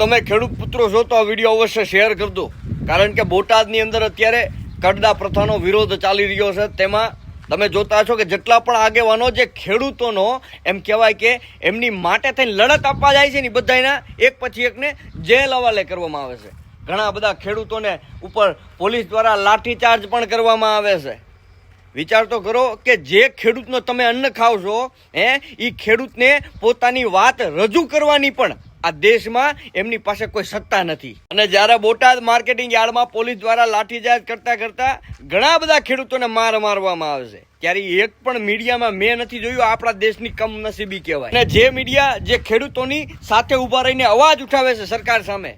તમે ખેડૂત પુત્રો છો તો આ વીડિયો અવશ્ય શેર કરજો. કારણ કે બોટાદની અંદર અત્યારે કડદા પ્રથાનો વિરોધ ચાલી રહ્યો છે. તેમાં તમે જોતા છો કે જેટલા પણ આગેવાનો જે ખેડૂતોનો એમ કહેવાય કે એમની માટે થઈને લડત આપવા જાય છે ને ઈ બધાયના, એક પછી એકને જેલ હવાલે કરવામાં આવે છે. ઘણા બધા ખેડૂતોને ઉપર પોલીસ દ્વારા લાઠીચાર્જ પણ કરવામાં આવે છે. વિચાર તો કરો કે જે ખેડૂતનો તમે અન્ન ખાવ છો એ ખેડૂતને પોતાની વાત રજૂ કરવાની પણ આ દેશમાં એમની પાસે કોઈ સત્તા નથી. અને જ્યારે બોટાદ માર્કેટિંગ યાર્ડમાં પોલીસ દ્વારા લાઠીચાર્જ કરતા કરતા ઘણા બધા ખેડૂતોને માર મારવામાં આવે છે. ત્યારે એક પણ મીડિયામાં મેં નથી જોયું આપણા દેશની કમનસીબી કહેવાય. અને જે મીડિયા જે ખેડૂતોની સાથે ઊભા રહીને અવાજ ઉઠાવે છે સરકાર સામે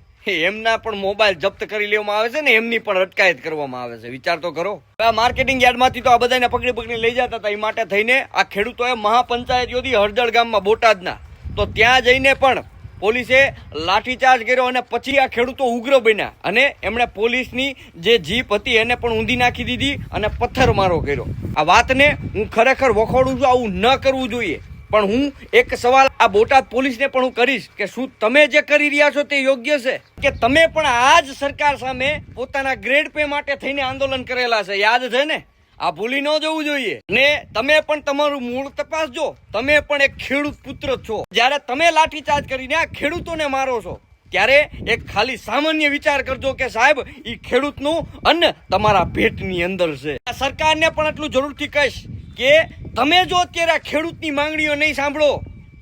એમના પણ મોબાઈલ જપ્ત કરી લેવામાં આવે છે ને એમની પણ અટકાયત કરવામાં આવે છે. વિચાર તો કરો. આ માર્કેટિંગ યાર્ડમાંથી તો આ બધાને પકડી પકડી લઈ જતા હતા એ માટે થઈને આ ખેડૂતોએ મહાપંચાયત યોજી હળદળ ગામમાં બોટાદના. તો ત્યાં જઈને પણ પોલીસે લાઠીચાર્જ કર્યો અને પછી આ ખેડૂતો ઉગ્ર બન્યા. અને એમણે પોલીસની જે જીપ હતી એને પણ ઊંધી નાખી દીધી અને પથ્થરમારો કર્યો. આ વાતને હું ખરેખર વખોડું છું, આવું ન કરવું જોઈએ. પણ હું એક સવાલ આ બોટાદ પોલીસને પણ હું કરીશ કે શું તમે જે કરી રહ્યા છો તે યોગ્ય છે? કે તમે પણ આ જ સરકાર સામે પોતાના ગ્રેડ પે માટે થઈને આંદોલન કરેલા છે? યાદ છે ને? આ ભૂલી ન જવું જોઈએ. ને તમે પણ તમારું મૂળ તપાસજો. તમે પણ એક ખેડૂત પુત્ર છો. જ્યારે તમે લાઠીચાર્જ કરીને આ ખેડૂતોને મારો છો, ત્યારે એક ખાલી સામાન્ય વિચાર કરજો કે સાહેબ, ઈ ખેડૂતનું અન્ન તમારા પેટની અંદર છે. સરકારને પણ એટલું જરૂરથી કહીશ કે તમે જો અત્યારે ખેડૂતની માંગણીઓ નહીં સાંભળો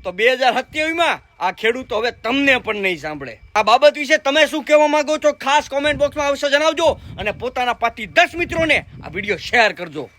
તો બે હજાર સત્યાવીસમાં આ ખેડૂતો હવે તમને પણ નહીં સાંભળે. આ બાબત વિશે તમે શું કહેવા માંગો છો? ખાસ કોમેન્ટ બોક્સમાં અવશ્ય જણાવજો અને પોતાના પાતી દસ મિત્રોને આ વીડિયો શેર કરજો.